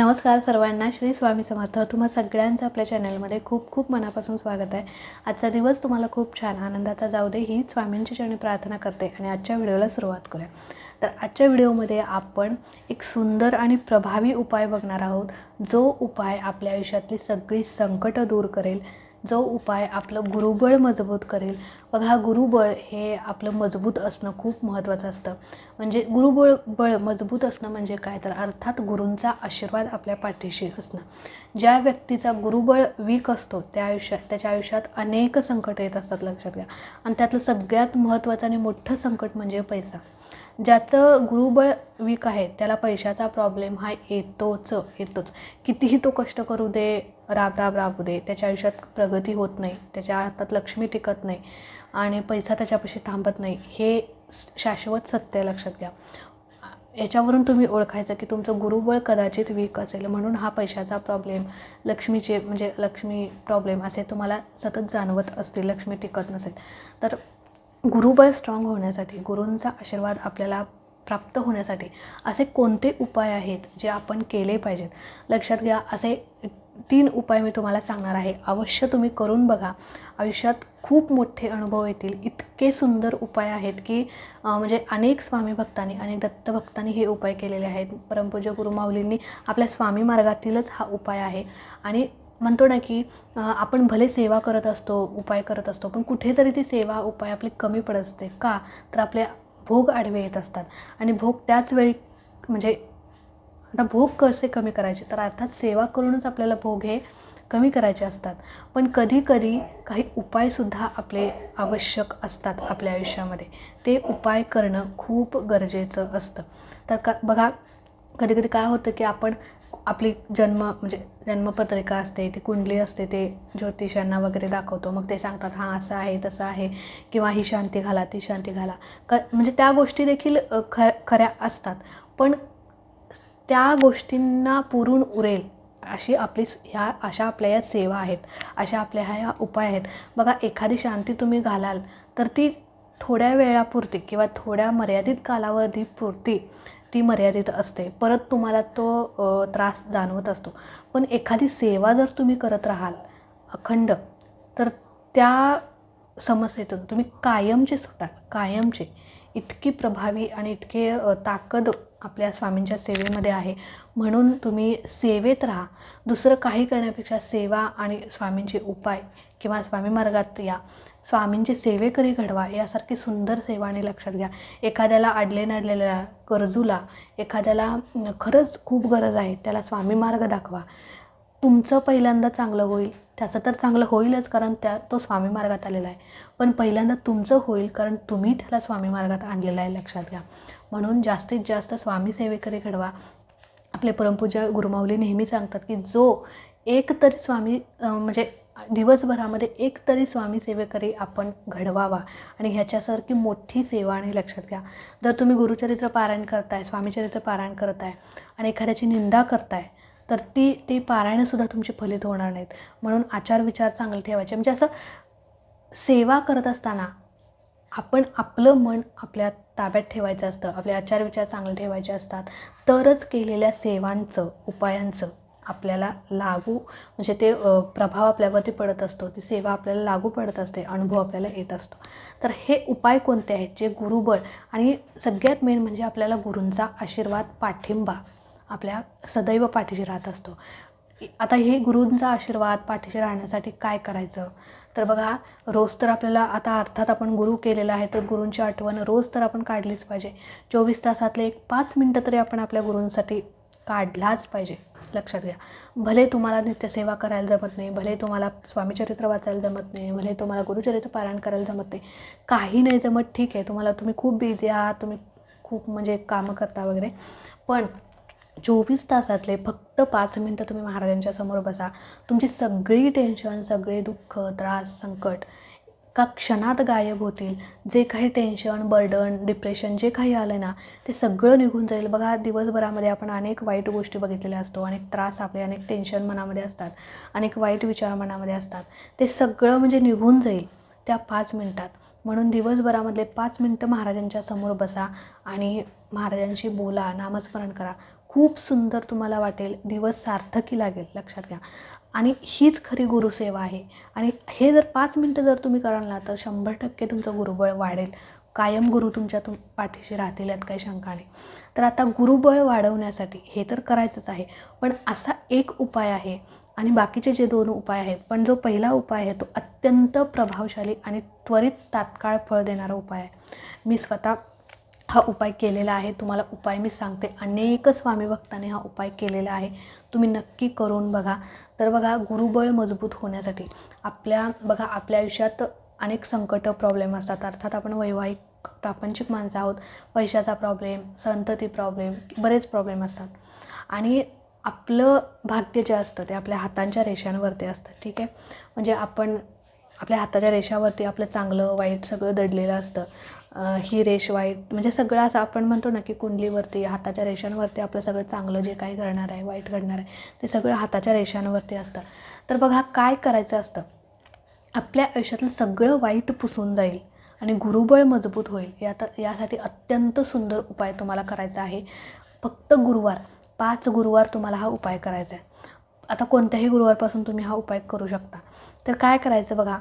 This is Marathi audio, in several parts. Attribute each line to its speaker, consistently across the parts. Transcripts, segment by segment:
Speaker 1: नमस्कार सर्वांना श्री स्वामी समर्थ. तुम्हा सगळ्यांचं आपल्या चॅनलमध्ये खूप खूप मनापासून स्वागत आहे. आजचा दिवस तुम्हाला खूप छान आनंदाचा जाऊ दे ही स्वामींची चरणी प्रार्थना करते आणि आजच्या व्हिडिओला सुरुवात करूया. तर आजच्या व्हिडिओमध्ये आपण एक सुंदर आणि प्रभावी उपाय बघणार आहोत. जो उपाय आपल्या आयुष्यातली सगळी संकटं दूर करेल जो उपाय आपलं गुरुबळ मजबूत करेल. बघा हा गुरुबळ हे आपलं मजबूत असणं खूप महत्त्वाचं असतं. म्हणजे गुरुबळ बळ मजबूत असणं म्हणजे काय? तर अर्थात गुरूंचा आशीर्वाद आपल्या पाठीशी असणं. ज्या व्यक्तीचा गुरुबळ वीक असतो त्या आयुष्यात त्याच्या आयुष्यात अनेक संकटं येत असतात लक्षात घ्या. आणि त्यातलं सगळ्यात महत्त्वाचं आणि मोठं संकट म्हणजे पैसा. ज्याचं गुरुबळ वीक आहे त्याला पैशाचा प्रॉब्लेम हा येतोच येतोच. कितीही तो कष्ट करू दे राब राब राबू दे. त्याच्या आयुष्यात प्रगती होत नाही. त्याच्या हातात लक्ष्मी टिकत नाही. आणि पैसा त्याच्यापाशी थांबत नाही. हे शाश्वत सत्य आहे लक्षात घ्या. याच्यावरून तुम्ही ओळखायचं की तुमचं गुरुबळ कदाचित वीक असेल. म्हणून हा पैशाचा प्रॉब्लेम लक्ष्मीचे म्हणजे लक्ष्मी प्रॉब्लेम असे तुम्हाला सतत जाणवत असतील. लक्ष्मी टिकत नसेल. तर गुरुबळ स्ट्रॉंग होण्यासाठी गुरूंचा आशीर्वाद आपल्याला प्राप्त होण्यासाठी असे कोणते उपाय आहेत जे आपण केले पाहिजेत? लक्षात घ्या असे तीन उपाय मी तुम्हाला सांगणार आहे. अवश्य तुम्ही करून बघा. आयुष्यात खूप मोठे अनुभव येतील. इतके सुंदर उपाय आहेत की म्हणजे अनेक स्वामी भक्तांनी अनेक दत्तभक्तांनी हे उपाय केलेले आहेत. परमपूज्य गुरुमाऊलींनी आपल्या स्वामी मार्गातीलच हा उपाय आहे. आणि म्हणतो ना की आपण भले सेवा करत असतो उपाय करत असतो पण कुठेतरी ती सेवा उपाय आपली कमी पडत असते. का? तर आपले भोग आडवे येत असतात. आणि भोग त्याच वेळी म्हणजे आता भोग कसे कमी करायचे? तर अर्थात सेवा करूनच आपल्याला भोग हे कमी करायचे असतात. पण कधीकधी काही उपायसुद्धा आपले आवश्यक असतात आपल्या आयुष्यामध्ये. ते उपाय करणं खूप गरजेचं असतं. तर का बघा कधी कधी काय होतं की आपण आपली जन्म म्हणजे जन्मपत्रिका असते ती कुंडली असते ते ज्योतिषांना वगैरे दाखवतो. मग ते सांगतात हां असं आहे तसं आहे. किंवा ही शांती घाला ती शांती घाला. क म्हणजे त्या गोष्टी देखील ख खऱ्या असतात. पण त्या गोष्टींना पुरून उरेल अशी आपली ह्या अशा आपल्या या सेवा आहेत अशा आपल्या ह्या उपाय आहेत. बघा एखादी शांती तुम्ही घालाल तर ती थोड्या वेळापुरती किंवा थोड्या मर्यादित कालावधीपुरती ती मर्यादित असते. परत तुम्हाला तो त्रास जाणवत असतो. पण एखादी सेवा जर तुम्ही करत राहाल अखंड तर त्या समस्येतून तुम्ही कायमचे सुटाल. कायमचे. इतकी प्रभावी आणि इतके ताकद आपल्या स्वामींच्या सेवेमध्ये आहे. म्हणून तुम्ही सेवेत राहा. दुसरं काही करण्यापेक्षा सेवा आणि स्वामींचे उपाय किंवा स्वामी मार्गात या. स्वामींची सेवेकरी घडवा यासारखी सुंदर सेवा आणि लक्षात घ्या. एखाद्याला अडले नडलेल्या गरजूला एखाद्याला खरंच खूप गरज आहे त्याला स्वामी मार्ग दाखवा. तुमचं पहिल्यांदा चांगलं होईल. त्याचं तर चांगलं होईलच कारण त्या तो स्वामी मार्गात आलेला आहे. पण पहिल्यांदा तुमचं होईल कारण तुम्ही त्याला स्वामी मार्गात आणलेला आहे लक्षात घ्या. म्हणून जास्तीत जास्त स्वामी सेवेकडे घडवा. आपले परमपूजा गुरुमाऊली नेहमी सांगतात की जो एक तरी स्वामी म्हणजे दिवसभरामध्ये एक तरी स्वामी सेवेकरी आपण घडवावा आणि ह्याच्यासारखी मोठी सेवा आणि लक्षात घ्या. जर तुम्ही गुरुचरित्र पारायण करताय स्वामीचरित्र पारायण करत आहे आणि एखाद्याची निंदा करताय तर ती ती पारायणसुद्धा तुमची फलित होणार नाहीत. म्हणून आचार विचार चांगले ठेवायचे. म्हणजे असं सेवा करत असताना आपण आपलं मन आपल्या ताब्यात ठेवायचं असतं आपले आचार विचार चांगले ठेवायचे असतात तरच केलेल्या सेवांचं उपायांचं आपल्याला लागू म्हणजे ते प्रभाव आपल्यावरती पडत असतो ती सेवा आपल्याला लागू पडत असते अनुभव आपल्याला येत असतो. तर हे उपाय कोणते आहेत? जे गुरुबळ आणि सगळ्यात मेन म्हणजे आपल्याला गुरूंचा आशीर्वाद पाठिंबा आपल्या सदैव पाठीशी राहत असतो. आता हे गुरूंचा आशीर्वाद पाठीशी राहण्यासाठी काय करायचं? तर बघा रोज तर आपल्याला आता अर्थात आपण गुरु केलेला आहे तर गुरूंची आठवण रोज तर आपण काढलीच पाहिजे. चोवीस तासातले एक पाच मिनटं तरी आपण आपल्या गुरूंसाठी काढलाच पाहिजे लक्षात घ्या. भले तुम्हाला नित्यसेवा करायला जमत नाही भले तुम्हाला स्वामीचरित्र वाचायला जमत नाही भले तुम्हाला गुरुचरित्र पारायण करायला जमत नाही काही नाही जमत ठीक आहे तुम्हाला तुम्ही खूप बिझी आहात तुम्ही खूप म्हणजे कामं करता वगैरे. पण चोवीस तासातले फक्त पाच मिनटं तुम्ही महाराजांच्या समोर बसा. तुमची सगळी टेन्शन सगळे दुःख त्रास संकट का क्षणात गायब होतील. जे काही टेन्शन बर्डन डिप्रेशन जे काही आलं ना ते सगळं निघून जाईल. बघा दिवसभरामध्ये आपण अनेक वाईट गोष्टी बघितलेल्या असतो. अनेक त्रास आपले अनेक टेन्शन मनामध्ये असतात. अनेक वाईट विचार मनामध्ये असतात. ते सगळं म्हणजे निघून जाईल त्या पाच मिनटात. म्हणून दिवसभरामधले पाच मिनटं महाराजांच्या समोर बसा आणि महाराजांशी बोला नामस्मरण करा. खूप सुंदर तुम्हाला वाटेल दिवस सार्थकी लागेल लक्षात घ्या. आणि हीच खरी गुरुसेवा आहे. आणि हे जर पाच मिनटं जर तुम्ही कराल ना तर शंभर टक्के तुमचं गुरुबळ वाढेल. कायम गुरु तुमच्या तुम पाठीशी राहतील यात काही शंका नाही. तर आता गुरुबळ वाढवण्यासाठी हे तर करायचंच आहे. पण असा एक उपाय आहे आणि बाकीचे जे दोन उपाय आहेत पण जो पहिला उपाय आहे तो अत्यंत प्रभावशाली आणि त्वरित तात्काळ फळ देणारा उपाय आहे. मी स्वतः हा उपाय केलेला आहे. तुम्हाला उपाय मी सांगते. अनेक स्वामी भक्तांनी हा उपाय केलेला आहे. तुम्ही नक्की करून बघा. तर बघा गुरुबळ मजबूत होण्यासाठी आपल्या बघा आपल्या आयुष्यात अनेक संकट प्रॉब्लेम असतात. अर्थात आपण वैवाहिक प्रापंचिक माणसं आहोत. पैशाचा प्रॉब्लेम संतती प्रॉब्लेम बरेच प्रॉब्लेम असतात. आणि आपलं भाग्य जे असतं ते आपल्या हातांच्या रेषांवरती असतं. ठीक आहे? म्हणजे आपण आपल्या हाताच्या रेषावरती आपलं चांगलं वाईट सगळं दडलेलं असतं. ही रेष वाईट म्हणजे सगळं असं आपण म्हणतो ना की कुंडलीवरती हाताच्या रेषांवरती आपलं सगळं चांगलं जे काही घडणार आहे वाईट घडणार आहे ते सगळं हाताच्या रेषांवरती असतं. तर बघा काय करायचं असतं? आपल्या आयुष्यातलं सगळं वाईट पुसून जाईल आणि गुरुबळ मजबूत होईल. यात यासाठी अत्यंत सुंदर उपाय तुम्हाला करायचा आहे. फक्त गुरुवार पाच गुरुवार तुम्हाला हा उपाय करायचा आहे. आता कोणत्याही गुरुवारपासून तुम्ही हा उपाय करू शकता. तर काय करायचं बघा?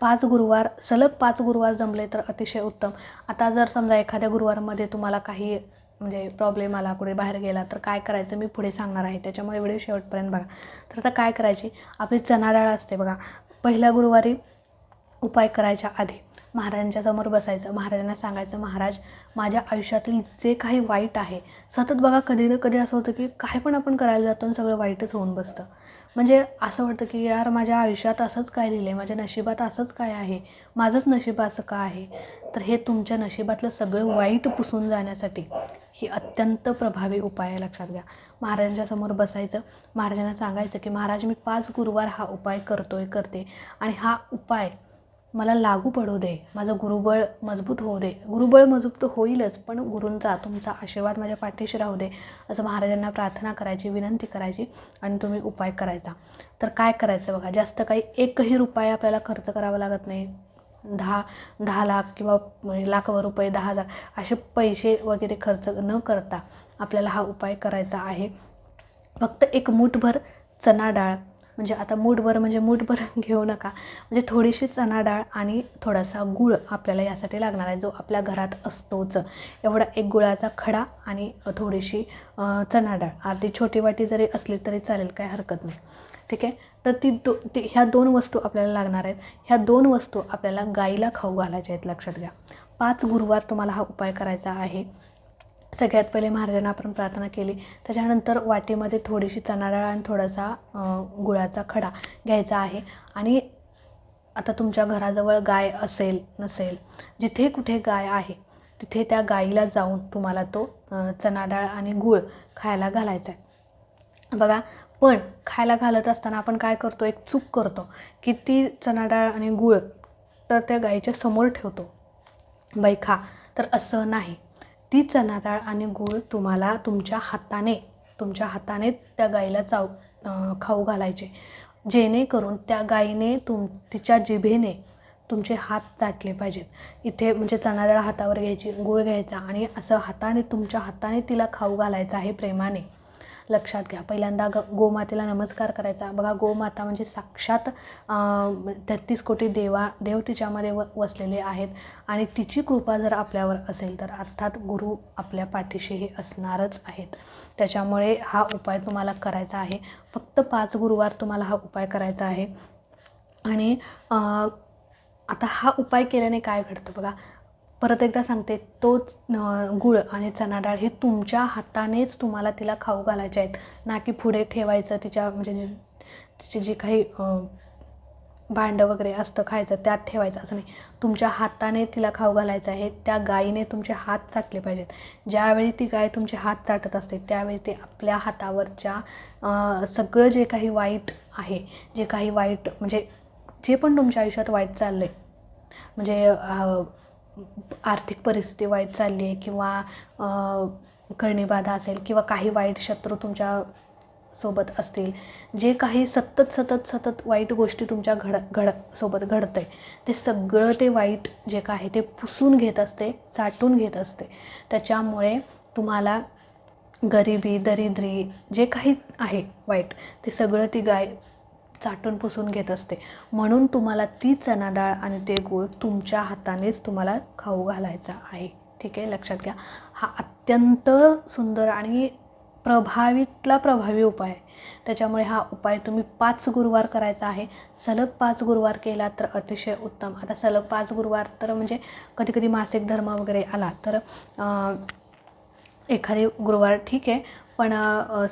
Speaker 1: पाच गुरुवार सलग पाच गुरुवार जमले तर अतिशय उत्तम. आता जर समजा एखाद्या गुरुवारमध्ये तुम्हाला काही म्हणजे प्रॉब्लेम आला कुठे बाहेर गेला तर काय करायचं मी पुढे सांगणार आहे. त्याच्यामुळे व्हिडिओ शेवटपर्यंत बघा. तर आता काय करायची? आपली चना डाळ असते बघा. पहिल्या गुरुवारी उपाय करायच्या आधी महाराजांच्या समोर बसायचं महाराजांना सांगायचं महाराज माझ्या आयुष्यातील जे काही वाईट आहे सतत बघा कधी ना कधी असं होतं की काय पण आपण करायला जातो आणि सगळं वाईटच होऊन बसतं. म्हणजे असं वाटतं की यार माझ्या आयुष्यात असंच काय लिहिलं आहे माझ्या नशिबात असंच काय आहे माझंच नशीब असं का आहे? तर हे तुमच्या नशिबातलं सगळं वाईट पुसून जाण्यासाठी ही अत्यंत प्रभावी उपाय आहे लक्षात घ्या. महाराजांच्या समोर बसायचं महाराजांना सांगायचं की महाराज मी पाच गुरुवार हा उपाय करतोय करते. आणि हा उपाय मला लागू पडू दे माझं गुरुबळ मजबूत होऊ दे. गुरुबळ मजबूत होईलच पण गुरूंचा तुमचा आशीर्वाद माझ्या पाठीशी राहू दे असं महाराजांना प्रार्थना करायची विनंती करायची आणि तुम्ही उपाय करायचा. तर काय करायचं बघा जास्त काही एकही रुपये आपल्याला खर्च करावा लागत नाही. दहा दहा लाख किंवा लाखभर रुपये दहा हजार असे पैसे वगैरे खर्च न करता आपल्याला हा उपाय करायचा आहे. फक्त एक मूठभर चना डाळ म्हणजे आता मूठभर म्हणजे मूठभर घेऊ नका. म्हणजे थोडीशी चणा डाळ आणि थोडासा गूळ आपल्याला यासाठी लागणार आहे जो आपल्या घरात असतोच. एवढा एक गुळाचा खडा आणि थोडीशी चणा चना डाळ अर्धी छोटी वाटी जरी असली तरी चालेल काय हरकत नाही. ठीक आहे? तर ती दो ती ह्या दोन वस्तू आपल्याला लागणार आहेत. ह्या दोन वस्तू आपल्याला गाईला खाऊ घालायच्या आहेत लक्षात घ्या. पाच गुरुवार तुम्हाला हा उपाय करायचा आहे. सगळ्यात पहिले महाराजांना आपण प्रार्थना केली. त्याच्यानंतर वाटीमध्ये थोडीशी चणा डाळ आणि थोडासा गुळाचा खडा घ्यायचा आहे. आणि आता तुमच्या घराजवळ गाय असेल नसेल जिथे कुठे गाय आहे तिथे त्या गाईला जाऊन तुम्हाला तो चणाडाळ चणा डाळ आणि गूळ खायला घालायचा आहे. बघा पण खायला घालत असताना आपण काय करतो एक चूक करतो की ती चणा डाळ आणि गूळ तर त्या गाईच्या समोर ठेवतो. बाई खा तर असं नाही. ती चणा डाळ आणि गूळ तुम्हाला तुमच्या हाताने तुमच्या हाताने त्या गाईला चाव खाऊ घालायचे. जेणेकरून त्या गाईने तुम तिच्या जिभेने तुमचे हात चाटले पाहिजेत. इथे म्हणजे चणा डाळ हातावर घ्यायची गूळ घ्यायचा आणि असं हाताने तुमच्या हाताने तिला खाऊ घालायचं आहे प्रेमाने. लक्षात घ्या. पहिल्यांदा ग गोमातेला नमस्कार करायचा. बघा गोमाता म्हणजे साक्षात तेहत्तीस तेहतीस कोटी देवा देव तिच्यामध्ये व वसलेले आहेत. आणि तिची कृपा जर आपल्यावर असेल तर अर्थात गुरु आपल्या पाठीशीही असणारच आहेत. त्याच्यामुळे हा उपाय तुम्हाला करायचा आहे. फक्त पाच गुरुवार तुम्हाला हा उपाय करायचा आहे. आणि आता हा उपाय केल्याने काय घडतं बघा? परत एकदा सांगते तोच गुळ गूळ आणि चणा डाळ हे तुमच्या हातानेच तुम्हाला तिला खाऊ घालायचे आहेत. ना की पुढे ठेवायचं तिच्या म्हणजे तिची जी काही भांडं वगैरे असतं खायचं त्यात ठेवायचं असं नाही. तुमच्या हाताने तिला खाऊ घालायचं आहे त्या गायीने तुमचे हात चाटले पाहिजेत. ज्यावेळी ती गाय तुमचे हात चाटत असते त्यावेळी ते आपल्या हातावरच्या सगळं जे काही वाईट आहे जे काही वाईट म्हणजे जे पण तुमच्या आयुष्यात वाईट चाललं आहे म्हणजे आर्थिक परिस्थिती वाईट चालली आहे किंवा कळणीबाधा असेल किंवा काही वाईट शत्रू तुमच्यासोबत असतील जे काही सतत सतत सतत वाईट गोष्टी तुमच्या घड घड सोबत घडतं आहे ते सगळं ते वाईट जे काय आहे ते पुसून घेत असते चाटून घेत असते. त्याच्यामुळे तुम्हाला गरिबी दरिद्री जे काही आहे वाईट ते सगळं ती गाय चाटून पुसून घेत असते. म्हणून तुम्हाला ती चणा डाळ आणि ते गूळ तुमच्या हातानेच तुम्हाला खाऊ घालायचा आहे. ठीक आहे? लक्षात घ्या. हा अत्यंत सुंदर आणि प्रभावीतला प्रभावी उपाय आहे. त्याच्यामुळे हा उपाय तुम्ही पाच गुरुवार करायचा आहे. सलग पाच गुरुवार केला तर अतिशय उत्तम. आता सलग पाच गुरुवार तर म्हणजे कधी कधी मासिक धर्म वगैरे आला तर एखादी एखादे गुरुवार ठीक आहे. पण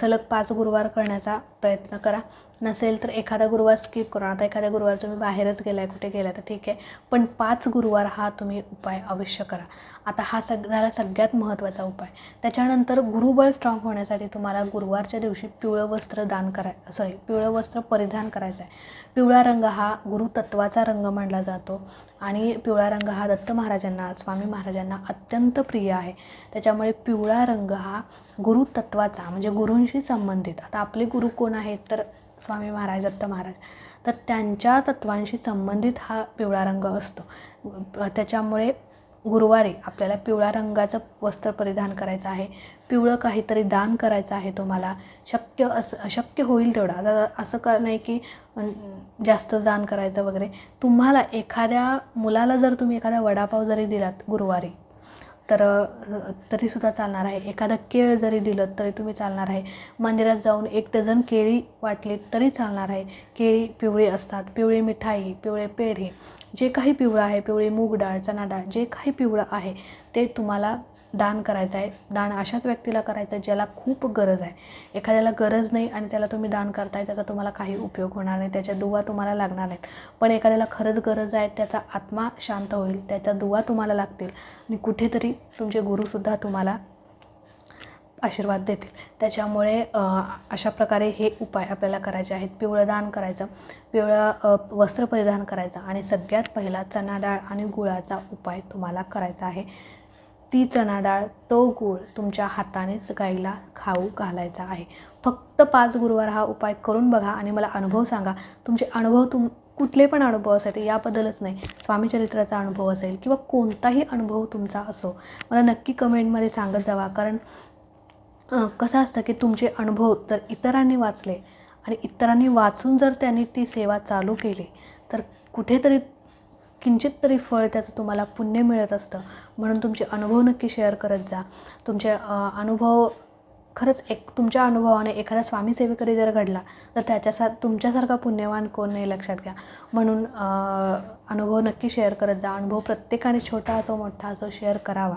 Speaker 1: सलग पाच गुरुवार करण्याचा प्रयत्न करा. नसेल तर एखादा गुरुवार स्किप करा. आता एखाद्या गुरुवार तुम्ही बाहेरच गेलाय कुठे गेलाय तर ठीक आहे. पण पाच गुरुवार हा तुम्ही उपाय अवश्य करा. आता हा सग झाला सगळ्यात महत्त्वाचा उपाय. त्याच्यानंतर गुरुबळ स्ट्रॉंग होण्यासाठी तुम्हाला गुरुवारच्या दिवशी पिवळं वस्त्र दान कराय सॉरी पिवळं वस्त्र परिधान करायचं आहे. पिवळा रंग हा गुरुतत्वाचा रंग मानला जातो आणि पिवळा रंग हा दत्त महाराजांना स्वामी महाराजांना अत्यंत प्रिय आहे. त्याच्यामुळे पिवळा रंग हा गुरुतत्वाचा म्हणजे गुरूंशी संबंधित. आता आपले गुरु कोण आहेत? तर स्वामी महाराज दत्त महाराज. तर त्यांच्या तत्वांशी संबंधित हा पिवळा रंग असतो. त्याच्यामुळे गुरुवारी आपल्याला पिवळ्या रंगाचं वस्त्र परिधान करायचं आहे. पिवळं काहीतरी दान करायचं आहे तुम्हाला. शक्य असं शक्य होईल तेवढं. आता असं का नाही की जास्त दान करायचं वगैरे. तुम्हाला एखाद्या मुलाला जर तुम्ही एखादा वडापाव जरी दिलात गुरुवारी तर तरीसुद्धा चालणार आहे. एखादं केळ जरी दिलं तरी तुम्ही चालणार आहे. मंदिरात जाऊन एक डझन केळी वाटली तरी चालणार आहे. केळी पिवळी असतात. पिवळी मिठाई पिवळे पेढे जे काही पिवळं आहे पिवळी मूग डाळ चणा डाळ जे काही पिवळं आहे ते तुम्हाला दान करायचं आहे. दान अशाच व्यक्तीला करायचं आहे ज्याला खूप गरज आहे. एखाद्याला गरज नाही आणि त्याला तुम्ही दान करताय त्याचा तुम्हाला काही उपयोग होणार नाही. त्याच्या दुवा तुम्हाला लागणार नाहीत. पण एखाद्याला खरंच गरज आहे त्याचा आत्मा शांत होईल त्याच्या दुवा तुम्हाला लागतील आणि कुठेतरी तुमचे गुरुसुद्धा तुम्हाला आशीर्वाद देतील. त्याच्यामुळे अशा प्रकारे हे उपाय आपल्याला करायचे आहेत. पिवळं दान करायचं पिवळं वस्त्र परिधान करायचं आणि सगळ्यात पहिला चणा डाळ आणि गुळाचा उपाय तुम्हाला करायचा आहे. ती चणा डाळ तो गूळ तुमच्या हातानेच गाईला खाऊ घालायचा आहे. फक्त पाच गुरुवार हा उपाय करून बघा आणि मला अनुभव सांगा. तुमचे अनुभव तुम कुठले पण अनुभव असेल याबद्दलच नाही. स्वामीचरित्राचा अनुभव असेल किंवा कोणताही अनुभव तुमचा असो मला नक्की कमेंटमध्ये सांगत जावा. कारण कसं असतं की तुमचे अनुभव जर इतरांनी वाचले आणि इतरांनी वाचून जर त्यांनी ती सेवा चालू केली तर कुठेतरी किंचित तरी फळ त्याचं तुम्हाला पुण्य मिळत असतं. म्हणून तुमचे अनुभव नक्की शेअर करत जा. तुमचे अनुभव खरंच एक तुमच्या अनुभवाने एखादा स्वामीसेवेकरी जर घडला तर त्याच्यासा तुमच्यासारखा पुण्यवान कोण नाही लक्षात घ्या. म्हणून अनुभव नक्की शेअर करत जा. अनुभव प्रत्येकाने छोटा असो मोठा असो शेअर करावा.